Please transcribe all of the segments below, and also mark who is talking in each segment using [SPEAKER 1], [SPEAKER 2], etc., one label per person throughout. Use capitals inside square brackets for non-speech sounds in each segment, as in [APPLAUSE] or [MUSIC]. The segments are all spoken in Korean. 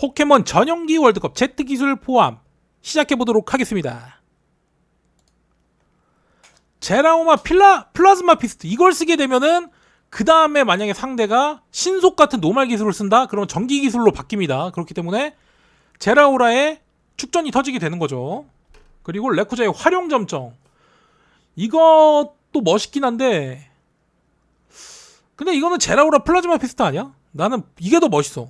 [SPEAKER 1] 포켓몬 전용기 월드컵 Z 기술 포함 시작해 보도록 하겠습니다. 제라오마 필라 플라즈마 피스트 이걸 쓰게 되면은 그 다음에 만약에 상대가 신속 같은 노말 기술을 쓴다 그러면 전기 기술로 바뀝니다. 그렇기 때문에 제라오라의 축전이 터지게 되는 거죠. 그리고 레쿠자의 활용 점정 이것도 멋있긴 한데 근데 이거는 제라오라 플라즈마 피스트 아니야? 나는 이게 더 멋있어.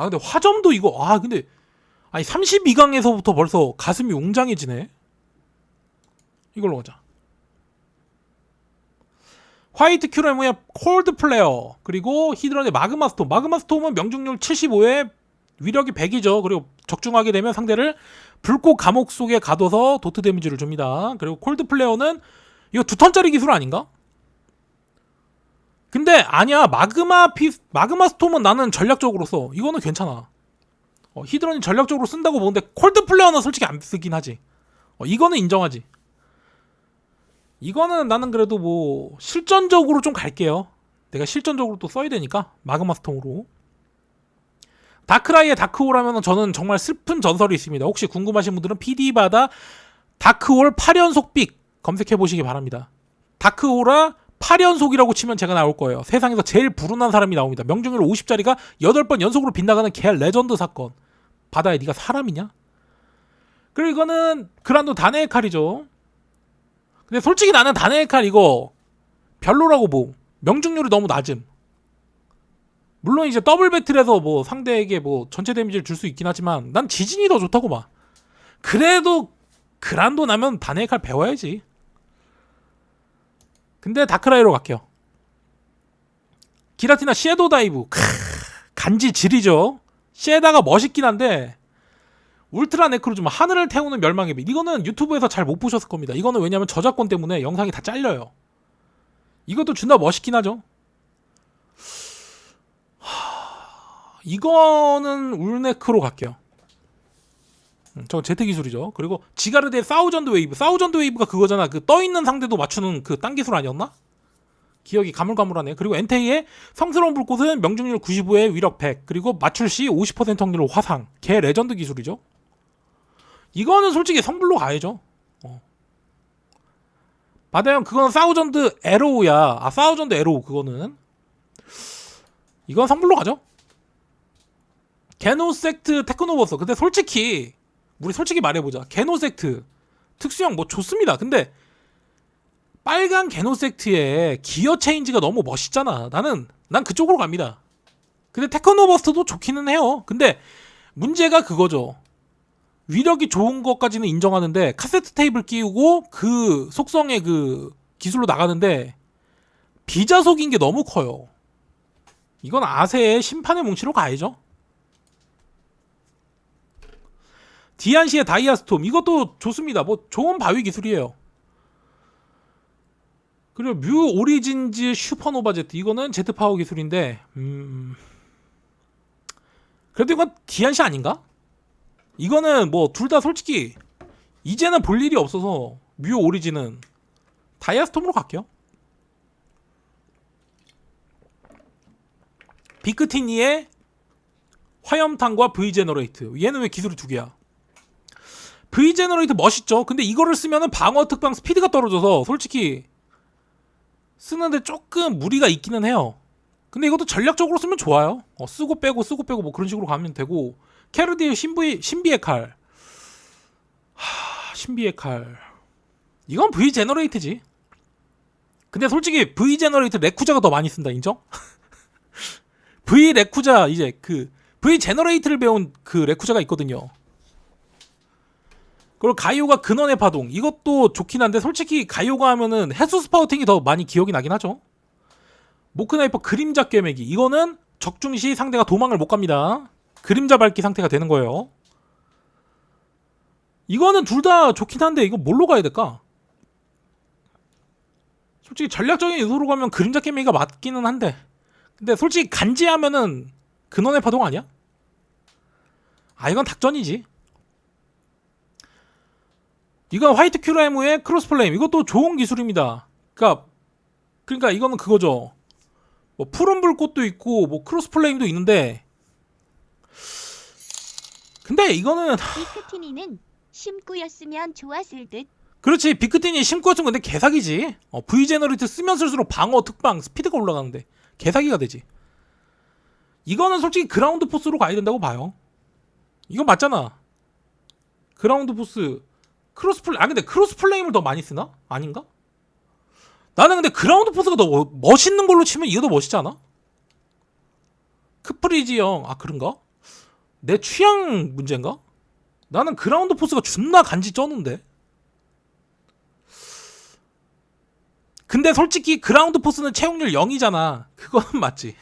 [SPEAKER 1] 아 근데 화점도 이거 아 근데 아니 32강에서부터 벌써 가슴이 웅장해지네. 이걸로 가자. 화이트 큐레모의 콜드 플레어 그리고 히드런의 마그마 스톰 마그마 스톰은 명중률 75에 위력이 100이죠 그리고 적중하게 되면 상대를 불꽃 감옥 속에 가둬서 도트 데미지를 줍니다 그리고 콜드 플레어는 이거 두 턴짜리 기술 아닌가? 근데 아니야 마그마 피 마그마 스톰은 나는 전략적으로 써 이거는 괜찮아 어, 히드런이 전략적으로 쓴다고 보는데 콜드 플레어는 솔직히 안 쓰긴 하지 어, 이거는 인정하지 이거는 나는 그래도 뭐 실전적으로 좀 갈게요. 내가 실전적으로 또 써야 되니까 마그마 스톰으로. 다크라이의 다크홀하면 저는 정말 슬픈 전설이 있습니다. 혹시 궁금하신 분들은 PD바다 다크홀 8연속 빅 검색해 보시기 바랍니다. 다크홀아 8연속이라고 치면 제가 나올 거예요. 세상에서 제일 불운한 사람이 나옵니다. 명중률 50짜리가 8번 연속으로 빗나가는 개 레전드 사건. 바다에 네가 사람이냐? 그리고 이거는 그란도 다네의 칼이죠. 근데 솔직히 나는 다네의 칼 이거 별로라고 보. 명중률이 너무 낮음. 물론 이제 더블 배틀에서 뭐 상대에게 뭐 전체 데미지를 줄 수 있긴 하지만 난 지진이 더 좋다고 봐. 그래도 그란도 나면 다네의 칼 배워야지. 근데 다크라이로 갈게요. 기라티나 섀도우 다이브. 크, 간지 지리죠. 쉐다가 멋있긴 한데 울트라 네크로 좀 하늘을 태우는 멸망의 빛. 이거는 유튜브에서 잘 못 보셨을 겁니다. 이거는 왜냐면 저작권 때문에 영상이 다 잘려요. 이것도 존나 멋있긴 하죠. 하... 이거는 울네크로 갈게요. 음, 저건 제트 기술이죠. 그리고 지가르드의 사우전드 웨이브. 사우전드 웨이브가 그거잖아. 그 떠 있는 상대도 맞추는 그 딴 기술 아니었나? 기억이 가물가물하네. 그리고 엔테이의 성스러운 불꽃은 명중률 95에 위력 100. 그리고 맞출 시 50% 확률로 화상. 개 레전드 기술이죠. 이거는 솔직히 성불로 가야죠. 어. 바다형 그건 사우전드 에로우야. 아 사우전드 에로우 그거는 이건 성불로 가죠. 게노섹트 테크노버스. 근데 솔직히 우리 솔직히 말해보자. 게노섹트 특수형 뭐 좋습니다. 근데 빨간 게노섹트의 기어 체인지가 너무 멋있잖아. 나는 난 그쪽으로 갑니다. 근데 테크노버스도 좋기는 해요. 근데 문제가 그거죠. 위력이 좋은 것까지는 인정하는데 카세트 테이블 끼우고 그 속성의 그 기술로 나가는데 비자속인 게 너무 커요. 이건 아세의 심판의 뭉치로 가야죠. 디안시의 다이아스톰 이것도 좋습니다. 뭐 좋은 바위 기술이에요. 그리고 뮤 오리진즈 슈퍼노바 제트 이거는 제트 파워 기술인데 음... 그래도 이건 디안시 아닌가? 이거는 뭐 둘 다 솔직히 이제는 볼 일이 없어서 뮤 오리진은 다이아스톰으로 갈게요. 비크티니의 화염탄과 V 제너레이트 얘는 왜 기술이 두 개야? V 제너레이트 멋있죠. 근데 이거를 쓰면은 방어 특방 스피드가 떨어져서 솔직히 쓰는데 조금 무리가 있기는 해요. 근데 이것도 전략적으로 쓰면 좋아요. 어, 쓰고 빼고 쓰고 빼고 뭐 그런 식으로 가면 되고 캐르디의 신비 신비의 칼. 하, 신비의 칼. 이건 V 제너레이트지. 근데 솔직히 V 제너레이트 레쿠자가 더 많이 쓴다 인정? [LAUGHS] V 레쿠자 이제 그 V 제너레이트를 배운 그 레쿠자가 있거든요. 그리고 가이오가 근원의 파동 이것도 좋긴 한데 솔직히 가이오가 하면은 해수 스파우팅이 더 많이 기억이 나긴 하죠. 모크나이퍼 그림자 꿰매기 이거는 적중 시 상대가 도망을 못 갑니다. 그림자 밟기 상태가 되는 거예요. 이거는 둘 다 좋긴 한데 이거 뭘로 가야 될까? 솔직히 전략적인 요소로 가면 그림자 꿰매기가 맞기는 한데 근데 솔직히 간지하면은 근원의 파동 아니야? 아 이건 닭전이지. 이건 화이트 큐라이무의 크로스 플레임. 이것도 좋은 기술입니다. 그러니까 그러니까 이거는 그거죠. 뭐 푸른 불꽃도 있고 뭐 크로스 플레임도 있는데. 근데 이거는
[SPEAKER 2] 비크티니는 심구였으면 좋았을 듯.
[SPEAKER 1] 그렇지. 비크틴이 심구였으면 근데 개사기지. 어, V 제너레이트 쓰면 쓸수록 방어 특방 스피드가 올라가는데 개사기가 되지. 이거는 솔직히 그라운드 포스로 가야 된다고 봐요. 이거 맞잖아. 그라운드 포스 크로스 플레이 아 근데 크로스 플레임을 더 많이 쓰나? 아닌가? 나는 근데 그라운드 포스가 더 멋- 멋있는 걸로 치면 이게 더 멋있지 않아? 크프리지 형 아 그런가? 내 취향 문제인가? 나는 그라운드 포스가 존나 간지 쩌는데 근데 솔직히 그라운드 포스는 채용률 0이잖아. 그거는 [LAUGHS] 맞지.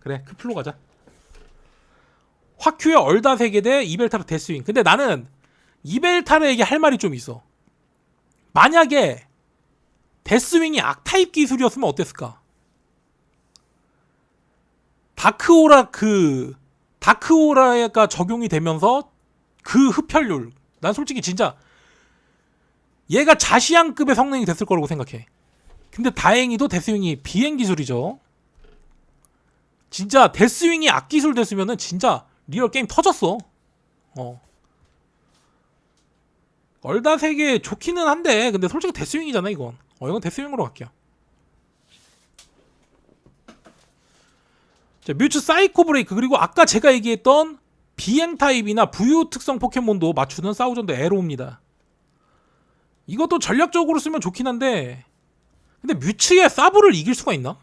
[SPEAKER 1] 그래, 크플로 가자. 화큐의 얼다 세계 대 이벨타르 데스윙. 근데 나는 이벨타르에게 할 말이 좀 있어. 만약에 데스윙이 악타입 기술이었으면 어땠을까? 다크오라 그 다크오라가 적용이 되면서 그 흡혈률. 난 솔직히 진짜 얘가 자시안급의 성능이 됐을 거라고 생각해. 근데 다행히도 데스윙이 비행 기술이죠. 진짜 데스윙이 악기술 됐으면은 진짜 리얼 게임 터졌어. 어. 얼다 세계 좋기는 한데 근데 솔직히 데스윙이잖아 이건. 어 이건 데스윙으로 갈게요. 자, 뮤츠 사이코 브레이크 그리고 아까 제가 얘기했던 비행 타입이나 부유 특성 포켓몬도 맞추는 사우전드 에로입니다. 이것도 전략적으로 쓰면 좋긴 한데 근데 뮤츠의 사브를 이길 수가 있나?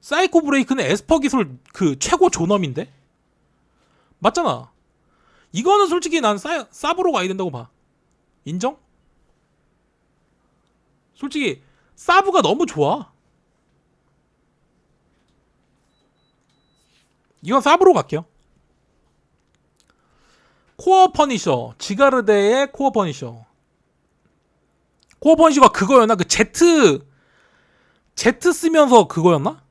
[SPEAKER 1] 사이코 브레이크는 에스퍼 기술 그 최고 존엄인데? 맞잖아. 이거는 솔직히 난 사, 사브로 가야 된다고 봐. 인정? 솔직히 사브가 너무 좋아. 이건 사브로 갈게요. 코어 퍼니셔, 지가르데의 코어 퍼니셔. 코어 퍼니셔가 그거였나? 그 Z Z 쓰면서 그거였나?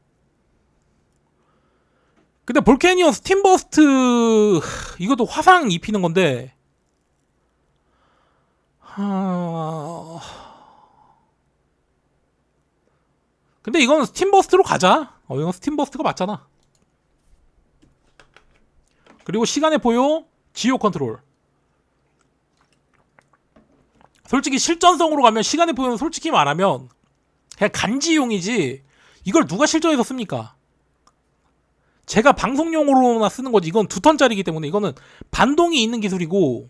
[SPEAKER 1] 근데 볼케니온 스팀버스트 이것도 화상 입히는 건데 하... 근데 이건 스팀버스트로 가자. 어 이건 스팀버스트가 맞잖아. 그리고 시간의 포요 지오 컨트롤. 솔직히 실전성으로 가면 시간의 포요는 솔직히 말하면 그냥 간지용이지 이걸 누가 실전에서 씁니까? 제가 방송용으로나 쓰는 거지 이건 두 턴짜리이기 때문에 이거는 반동이 있는 기술이고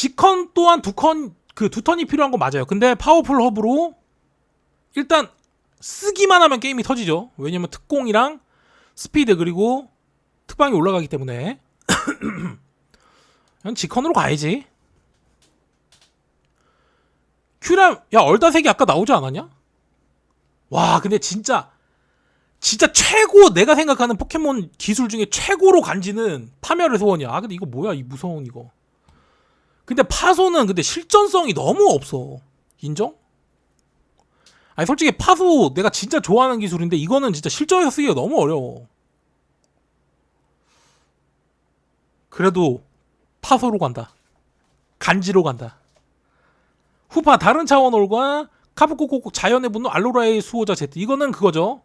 [SPEAKER 1] 직컨 또한 두 컨 그 두 턴이 필요한 거 맞아요. 근데 파워풀 허브로 일단 쓰기만 하면 게임이 터지죠. 왜냐면 특공이랑 스피드 그리고 특방이 올라가기 때문에 [COUGHS] 그냥 직컨으로 가야지. 큐람 야 얼다색이 아까 나오지 않았냐? 와 근데 진짜 진짜 최고 내가 생각하는 포켓몬 기술 중에 최고로 간지는 파멸의 소원이야. 아 근데 이거 뭐야 이 무서운 이거. 근데 파소는 근데 실전성이 너무 없어. 인정? 아니 솔직히 파소 내가 진짜 좋아하는 기술인데 이거는 진짜 실전에서 쓰기가 너무 어려워. 그래도 파소로 간다. 간지로 간다. 후파 다른 차원홀과 카부코코코 자연의 분노 알로라의 수호자 Z 이거는 그거죠.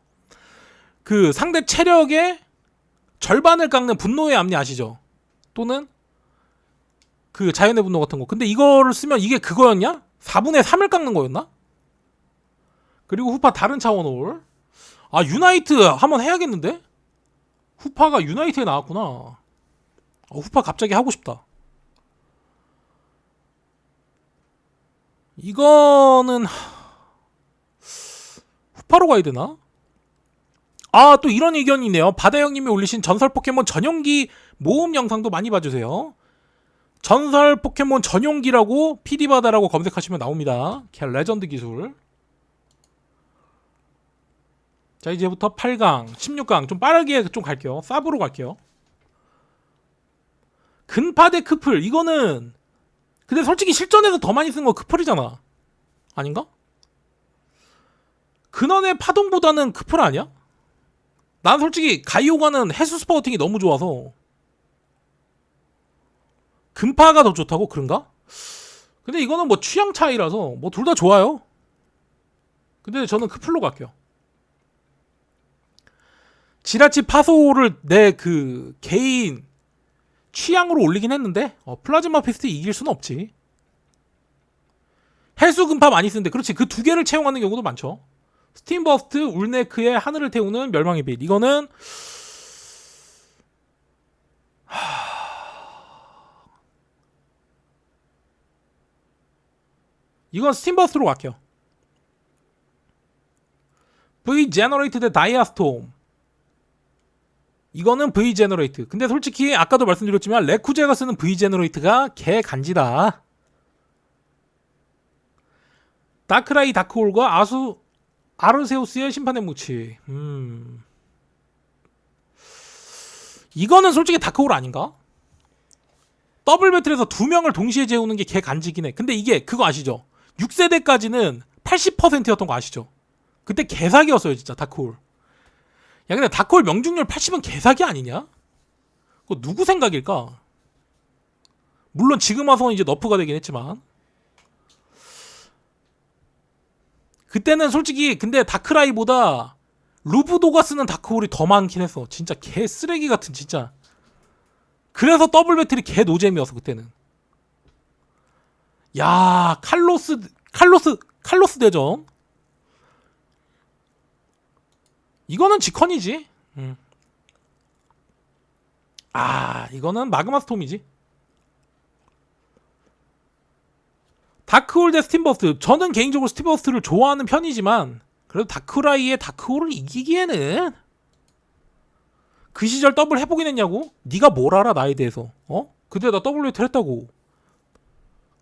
[SPEAKER 1] 그 상대 체력의 절반을 깎는 분노의 앞니 아시죠? 또는 그 자연의 분노 같은 거. 근데 이거를 쓰면 이게 그거였냐? 4분의 3을 깎는 거였나? 그리고 후파 다른 차원홀. 아 유나이트 한번 해야겠는데? 후파가 유나이트에 나왔구나. 어, 후파 갑자기 하고 싶다. 이거는 후파로 가야 되나? 아, 또 이런 의견이 있네요. 바다 형님이 올리신 전설 포켓몬 전용기 모음 영상도 많이 봐주세요. 전설 포켓몬 전용기라고 PD바다라고 검색하시면 나옵니다. 그냥 레전드 기술. 자, 이제부터 8강, 16강 좀 빠르게 좀 갈게요. 사브로 갈게요. 근파대 크플 이거는 근데 솔직히 실전에서 더 많이 쓴 거 크플이잖아. 아닌가? 근원의 파동보다는 크플 아니야? 난 솔직히 가이오가는 해수 스파우팅이 너무 좋아서 금파가 더 좋다고 그런가? 근데 이거는 뭐 취향 차이라서 뭐 둘 다 좋아요. 근데 저는 크플로 갈게요. 지라치 파소를 내 그 개인 취향으로 올리긴 했는데 어, 플라즈마 피스트 이길 수는 없지. 해수 금파 많이 쓰는데 그렇지 그 두 개를 채용하는 경우도 많죠. 스팀버스트 울네크의 하늘을 태우는 멸망의 빛 이거는 이건 스팀버스트로 갈게요. V 제너레이트 대 다이아스톰. 이거는 V 제너레이트. 근데 솔직히 아까도 말씀드렸지만 레쿠제가 쓰는 V 제너레이트가 개 간지다. 다크라이 다크홀과 아수 아르세우스의 심판의 무치. 음. 이거는 솔직히 다크홀 아닌가? 더블 배틀에서 두 명을 동시에 재우는 게 개 간지긴 해. 근데 이게 그거 아시죠? 6세대까지는 80%였던 거 아시죠? 그때 개사기였어요, 진짜 다크홀. 야, 근데 다크홀 명중률 80은 개사기 아니냐? 그거 누구 생각일까? 물론 지금 와서는 이제 너프가 되긴 했지만. 그때는 솔직히 근데 다크라이보다 루브도가 쓰는 다크홀이 더 많긴 했어. 진짜 개 쓰레기 같은 진짜. 그래서 더블 배틀이 개 노잼이었어 그때는. 야 칼로스 칼로스 칼로스 대전. 이거는 지컨이지. 음. 아 이거는 마그마 스톰이지. 다크홀 대 스팀버스트. 저는 개인적으로 스팀버스트를 좋아하는 편이지만 그래도 다크라이의 다크홀을 이기기에는 그 시절 더블 해보긴 했냐고? 네가 뭘 알아 나에 대해서? 어? 그때 나 웨이트 했다고.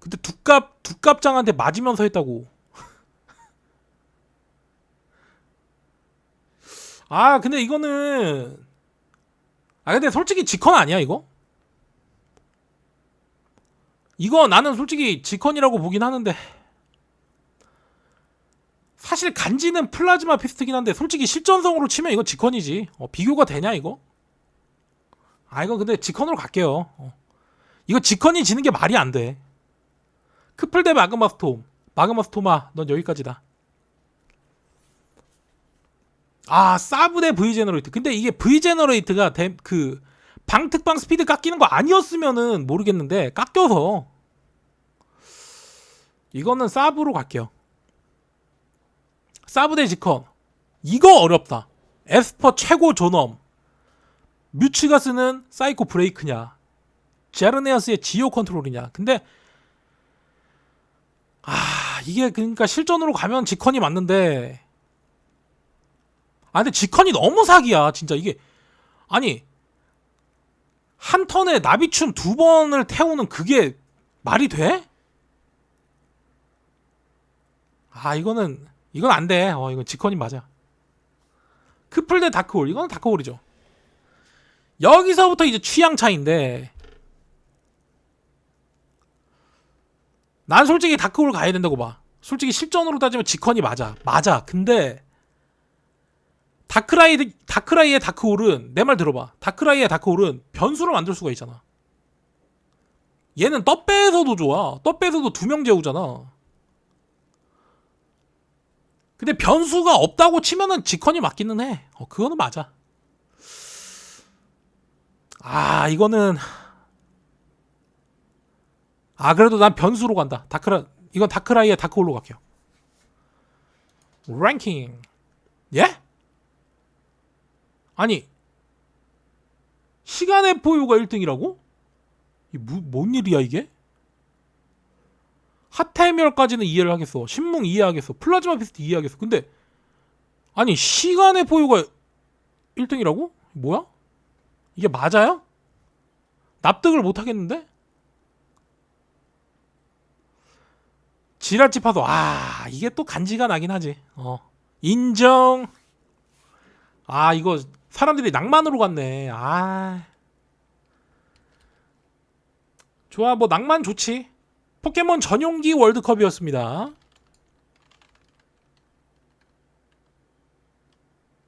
[SPEAKER 1] 그때 두갑 두갑장한테 맞으면서 했다고. [LAUGHS] 아 근데 이거는 아 근데 솔직히 지컨 아니야 이거? 이거 나는 솔직히 지컨이라고 보긴 하는데 사실 간지는 플라즈마 피스트긴 한데 솔직히 실전성으로 치면 이거 지컨이지 어, 비교가 되냐 이거? 아 이거 근데 지컨으로 갈게요 어. 이거 지컨이 지는 게 말이 안돼 크플 대 마그마 스톰. 마그마 스톰아 넌 여기까지다. 아 사브 대 V 제너레이트 근데 이게 V 제너레이트가 대- 그 방특방 스피드 깎이는 거 아니었으면은 모르겠는데 깎여서. 이거는 사브로 갈게요. 사브 대 지컨 이거 어렵다. 에스퍼 최고 존엄. 뮤츠가 쓰는 사이코 브레이크냐? 제르네아스의 지오 컨트롤이냐? 근데 아 이게 그러니까 실전으로 가면 지컨이 맞는데 아 근데 지컨이 너무 사기야 진짜 이게 아니 한 턴에 나비춤 두 번을 태우는 그게 말이 돼? 아 이거는 이건 안 돼. 어 이건 지컨이 맞아. 크플 대 다크홀 이건 다크홀이죠. 여기서부터 이제 취향 차인데 난 솔직히 다크홀 가야 된다고 봐. 솔직히 실전으로 따지면 지컨이 맞아. 맞아. 근데 다크라이 다크라이의 다크홀은 내 말 들어봐. 다크라이의 다크홀은 변수로 만들 수가 있잖아. 얘는 떡배에서도 좋아. 떡배에서도 두 명 재우잖아. 근데 변수가 없다고 치면은 지컨이 맞기는 해. 어, 그거는 맞아. 아, 이거는 아, 그래도 난 변수로 간다. 다크라 이건 다크라이의 다크홀로 갈게요. 랭킹. 예? 아니 시간의 포유가 1등이라고? 이 뭐, 뭔 일이야 이게? 하테멸까지는 이해를 하겠어. 신문 이해하겠어. 플라즈마 피스트 이해하겠어. 근데 아니 시간의 포유가 1등이라고? 뭐야? 이게 맞아요? 납득을 못 하겠는데? 지랄집 하도 아 이게 또 간지가 나긴 하지. 어 인정. 아 이거 사람들이 낭만으로 갔네. 아 좋아 뭐 낭만 좋지. 포켓몬 전용기 월드컵이었습니다.